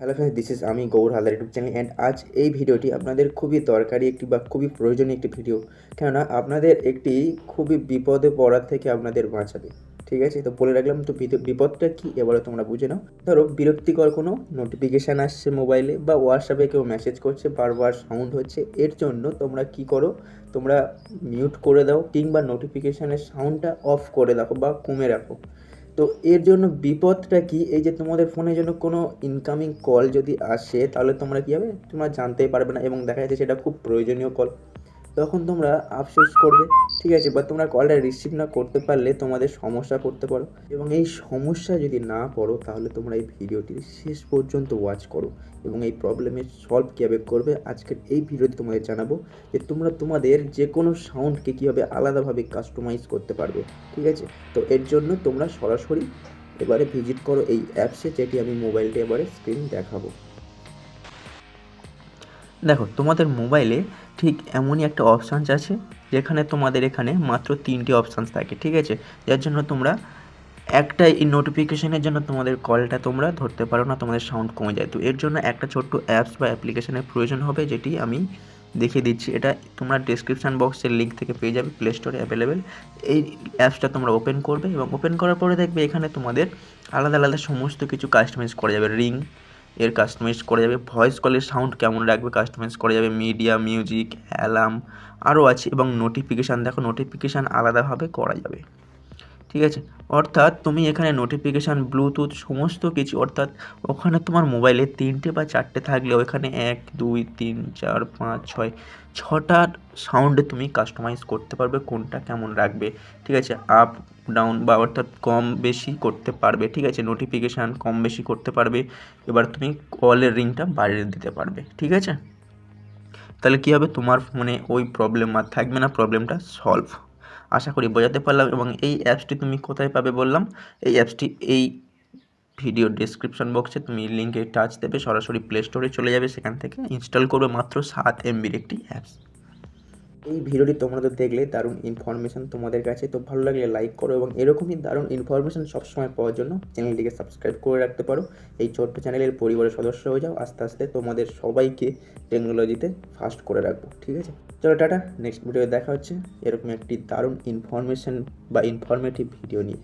Hello friends this is আমি Gour Haldar YouTube channel and আজ এই ভিডিওটি আপনাদের খুবই দরকারি একটি বা খুবই প্রয়োজনীয় একটি ভিডিও। কেননা আপনাদের একটি খুবই বিপদে পড়ার থেকে আপনাদের বাঁচাবে। ঠিক আছে? তো বলে রাখলাম, তো বিপদটা কি এবারে তোমরা বুঝে নাও। ধরো, বিরক্তিকর কোনো নোটিফিকেশান আসছে মোবাইলে বা হোয়াটসঅ্যাপে কেউ মেসেজ করছে, বারবার সাউন্ড হচ্ছে, এর জন্য তোমরা কি করো? তোমরা মিউট করে দাও কিংবা নোটিফিকেশানের সাউন্ডটা অফ করে রাখো বা কমে রাখো। তো এর জন্য বিপদটা কি? এই যে তোমাদের ফোনের জন্য কোনো ইনকামিং কল যদি আসে, তাহলে তোমরা কী হবে? তোমরা জানতেই পারবে না এবং দেখা যাচ্ছে সেটা খুব প্রয়োজনীয় কল তখন তোমরা আফসোস করবে, ঠিক আছে? বা তোমরা কলটা রিসিভ না করতে পারলে তোমাদের সমস্যা করতে পারো। এবং এই সমস্যা যদি না পড়ো, তাহলে তোমরা এই ভিডিওটি শেষ পর্যন্ত ওয়াচ করো। এবং এই প্রবলেমের সলভ কীভাবে করবে, আজকের এই ভিডিওতে তোমাদের জানাব যে তোমরা তোমাদের যে কোনো সাউন্ডকে কীভাবে আলাদাভাবে কাস্টমাইজ করতে পারবে, ঠিক আছে? তো এর জন্য তোমরা সরাসরি এবারে ভিজিট করো এই অ্যাপসে যেটি আমি মোবাইলটি এবারে স্ক্রিন দেখাবো। দেখো, তোমাদের মোবাইলে ঠিক এমনই একটা অপশানস আছে, যেখানে তোমাদের এখানে মাত্র তিনটি অপশানস থাকে, ঠিক আছে? যার জন্য তোমরা একটা এই নোটিফিকেশনের জন্য তোমাদের কলটা তোমরা ধরতে পারো না, তোমাদের সাউন্ড কমে যায়। তো এর জন্য একটা ছোট্ট অ্যাপস বা অ্যাপ্লিকেশনের প্রয়োজন হবে, যেটি আমি দেখিয়ে দিচ্ছি। এটা তোমরা ডিসক্রিপশান বক্সের লিঙ্ক থেকে পেয়ে যাবে প্লে স্টোরে অ্যাভেলেবেল এই অ্যাপসটা তোমরা ওপেন করবে এবং ওপেন করার পরে দেখবে এখানে তোমাদের আলাদা আলাদা সমস্ত কিছু কাস্টমাইজ করা যাবে। রিং এর কাস্টমাইজ করা যাবে। ভয়েস কলের সাউন্ড কেমন রাখবে কাস্টমাইজ করা যাবে। মিডিয়া মিউজিক অ্যালার্ম আরও আছে এবং নোটিফিকেশান দেখো নোটিফিকেশান আলাদাভাবে করা যাবে। ঠিক আছে? অর্থাৎ তুমি এখানে নোটিফিকেশান ব্লুটুথ সমস্ত কিছু, অর্থাৎ ওখানে তোমার মোবাইলে তিনটে বা চারটে থাকলে ওখানে এক, দুই, তিন, চার, পাঁচ, ছয়, ছটা সাউন্ডে তুমি কাস্টমাইজ করতে পারবে কোনটা কেমন রাখবে, ঠিক আছে? আপ ডাউন বা অর্থাৎ কম বেশি করতে পারবে, ঠিক আছে? নোটিফিকেশান কম বেশি করতে পারবে, এবার তুমি কলের রিংটা বাড়িয়ে দিতে পারবে, ঠিক আছে? তাহলে কী হবে? তোমার ফোনে ওই প্রবলেম আর থাকবে না প্রবলেমটা সলভ আশা করি বোঝাতে পারলাম এবং এই অ্যাপসটি তুমি কোথায় পাবে বললাম। এই অ্যাপসটি এই ভিডিও ডিসক্রিপশন বক্সে তুমি লিঙ্কে টাচ দেবে, সরাসরি প্লে স্টোরে চলে যাবে। সেখান থেকে ইনস্টল করবে মাত্র সাত এমবির একটি অ্যাপস এই ভিডিওটি তোমাদের দেখলে দারুণ ইনফরমেশন তোমাদের কাছে। তো ভালো লাগলে লাইক করো এবং এরকমই দারুণ ইনফরমেশন সবসময় পাওয়ার জন্য চ্যানেলটিকে সাবস্ক্রাইব করে রাখতে পারো। এই ছোট্ট চ্যানেলের পরিবারের সদস্য হয়ে যাও। আস্তে আস্তে তোমাদের সবাইকে টেকনোলজিতে ফাস্ট করে রাখব, ঠিক আছে? চলো টাটা নেক্সট ভিডিও দেখা হচ্ছে। এরকম একটি দারুণ ইনফরমেশন বা ইনফরমেটিভ ভিডিও নিয়ে।